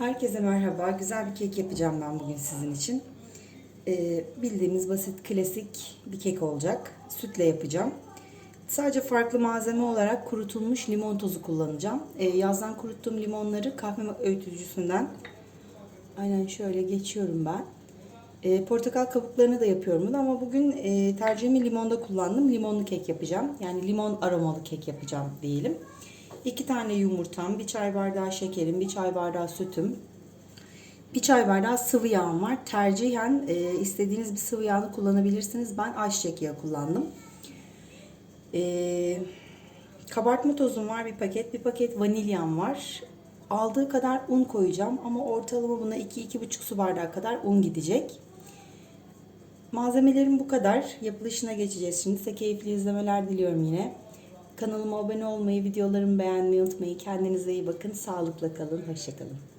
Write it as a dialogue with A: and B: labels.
A: Herkese merhaba. Güzel bir kek yapacağım ben bugün sizin için. Ee, bildiğimiz basit klasik bir kek olacak. Sütle yapacağım. Sadece farklı malzeme olarak kurutulmuş limon tozu kullanacağım. Ee, yazdan kuruttuğum limonları kahve öğütücüsünden aynen şöyle geçiyorum ben. Ee, portakal kabuklarını da yapıyorum bunu ama bugün e, tercihimi limonda kullandım. Limonlu kek yapacağım. Yani limon aromalı kek yapacağım diyelim. 2 tane yumurtam, bir çay bardağı şekerim, bir çay bardağı sütüm, bir çay bardağı sıvı yağım var. Tercihen e, istediğiniz bir sıvı yağını kullanabilirsiniz. Ben ayçiçek yağı kullandım. E, kabartma tozum var bir paket, bir paket vanilyam var. Aldığı kadar un koyacağım ama ortalama buna 2-2,5 su bardağı kadar un gidecek. Malzemelerim bu kadar. Yapılışına geçeceğiz şimdi. Size keyifli izlemeler diliyorum yine. Kanalıma abone olmayı, videolarımı beğenmeyi unutmayın. Kendinize iyi bakın. Sağlıkla kalın. Hoşçakalın.